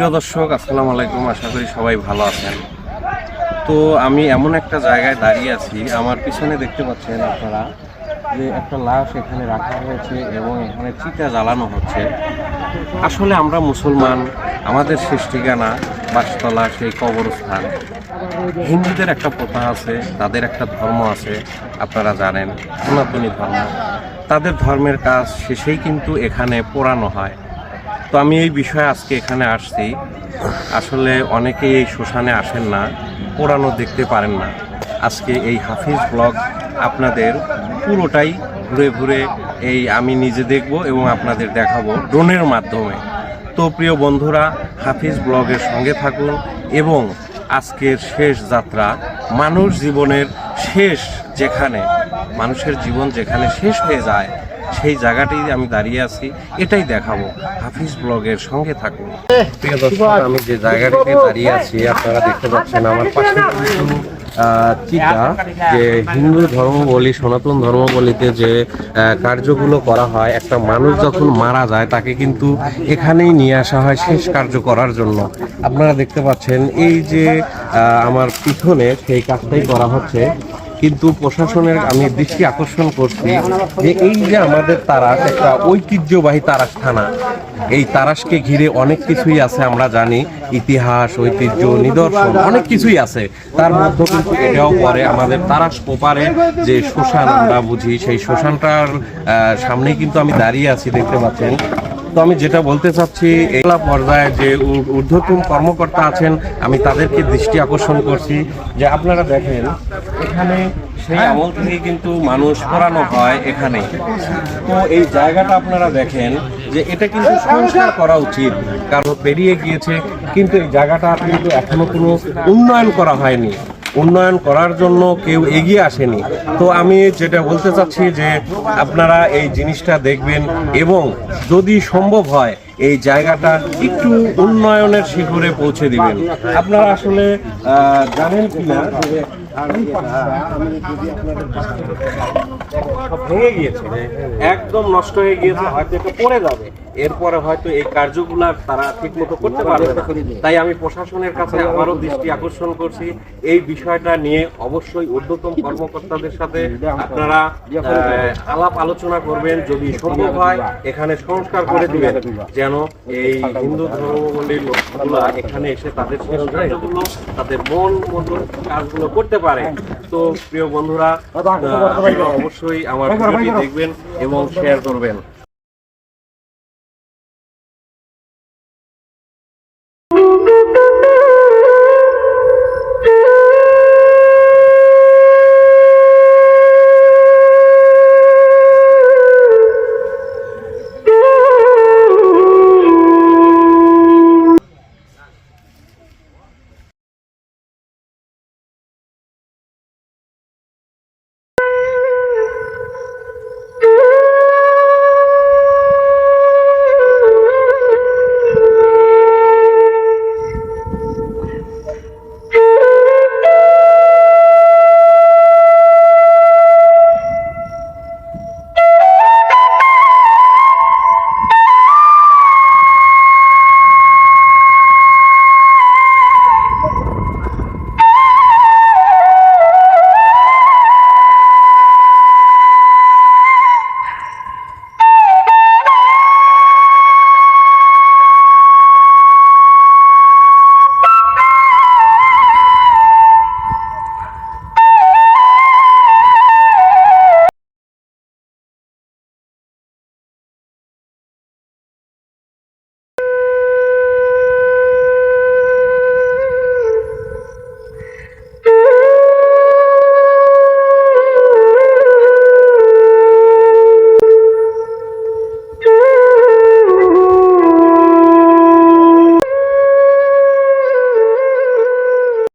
প্রিয় দর্শক, আসসালামু আলাইকুম। আশা করি সবাই ভালো আছেন। তো আমি এমন একটা জায়গায় দাঁড়িয়ে আছি, আমার পিছনে দেখতে পাচ্ছেন আপনারা যে একটা লাশ এখানে রাখা হয়েছে এবং এখানে চিতা জ্বালানো হচ্ছে। আসলে আমরা মুসলমান, আমাদের শেষ ঠিকানা বাসতলা, সেই কবরস্থান। হিন্দুদের একটা প্রথা আছে, তাদের একটা ধর্ম আছে, আপনারা জানেন সনাতনী ধর্ম। তাদের ধর্মের কাজ শেষেই কিন্তু এখানে পোড়ানো হয়। তো আমি এই বিষয়ে আজকে এখানে আসছি। আসলে অনেকেই এই শ্মশানে আসেন না পোড়ানো দেখতে পারেন না। আজকে এই হাফিজ ব্লগ আপনাদের পুরোটাই ঘুরে ঘুরে এই আমি নিজে দেখব এবং আপনাদের দেখাবো ড্রোনের মাধ্যমে। তো প্রিয় বন্ধুরা, হাফিজ ব্লগের সঙ্গে থাকুন এবং আজকের শেষ যাত্রা মানুষ জীবনের শেষ যেখানে, মানুষের জীবন যেখানে শেষ হয়ে যায় সেই জায়গাটি আমি দাঁড়িয়ে আছি, এটাই দেখাবো। হাফিজ ব্লগের সঙ্গে থাকুন। আমি যে জায়গাটিতে দাঁড়িয়ে আছি, আপনারা দেখতে পাচ্ছেন আমার পাশে চিতা, যে হিন্দু ধর্ম বলি সনাতন ধর্ম বলিতে যে কার্যগুলো করা হয়, একটা মানুষ যখন মারা যায়, তাকে কিন্তু এখানেই নিয়ে আসা হয় শেষ কার্য করার জন্য। আপনারা দেখতে পাচ্ছেন, এই যে আমার পিছনে সেই কাজটাই করা হচ্ছে। কিন্তু প্রশাসনের আমি দৃষ্টি আকর্ষণ করছি যে এই যে আমাদের তারাস একটা ঐতিহ্যবাহী তারাস থানা এই তারাসকে ঘিরে অনেক কিছুই আছে আমরা জানি। ইতিহাস ঐতিহ্য নিদর্শন অনেক কিছুই আছে। তার মধ্যে কিন্তু এটাও পরে আমাদের তারাস ওপারে যে শ্মশান আমরা বুঝি সেই শ্মশানটার আহ, সামনেই কিন্তু আমি দাঁড়িয়ে আছি দেখতে পাচ্ছেন। তো আমি যেটা বলতে চাচ্ছি এগুলা পর্যায়ে যে ঊর্ধ্বতন কর্মকর্তা আছেন আমি তাদেরকে দৃষ্টি আকর্ষণ করছি যে আপনারা দেখেন এখানে সেই আমল থেকে কিন্তু মানুষ পড়ানো হয় এখানে। তো এই জায়গাটা আপনারা দেখেন যে এটা কিন্তু সংস্কার করা উচিত কারণ পেরিয়ে গিয়েছে কিন্তু এই জায়গাটা কিন্তু এখনও কোনো উন্নয়ন করা হয়নি। উন্নয়ন করার জন্য কেউ এগিয়ে আসেনি। তো আমি যেটা বলতে চাচ্ছি যে আপনারা এই জিনিসটা দেখবেন এবং যদি সম্ভব হয় এই জায়গাটা একটু উন্নয়নের শিখরে পৌঁছে দিবেন। আপনারা আসলে জানেন কিনা? ভেঙে গিয়েছে। একদম নষ্ট হয়ে গিয়েছে হয়তো এটা পড়ে যাবে। এরপরে হয়তো এই কার্যগুলা তারা ঠিক মতো করতে পারবে না। তাই আমি প্রশাসনের কাছে আবারও দৃষ্টি আকর্ষণ করছি। এই বিষয়টা নিয়ে অবশ্যই ঊর্ধ্বতন কর্মকর্তাদের সাথে আপনারা আলাপ আলোচনা করবেন। যদি সম্ভব হয় এখানে সংস্কার করে দিবেন যেন এই হিন্দু ধর্মাবলীর লোকগুলা এখানে এসে তাদের তাদের মন মতো কাজগুলো করতে পারে। তো প্রিয় বন্ধুরা অবশ্যই আমার দেখবেন এবং শেয়ার করবেন।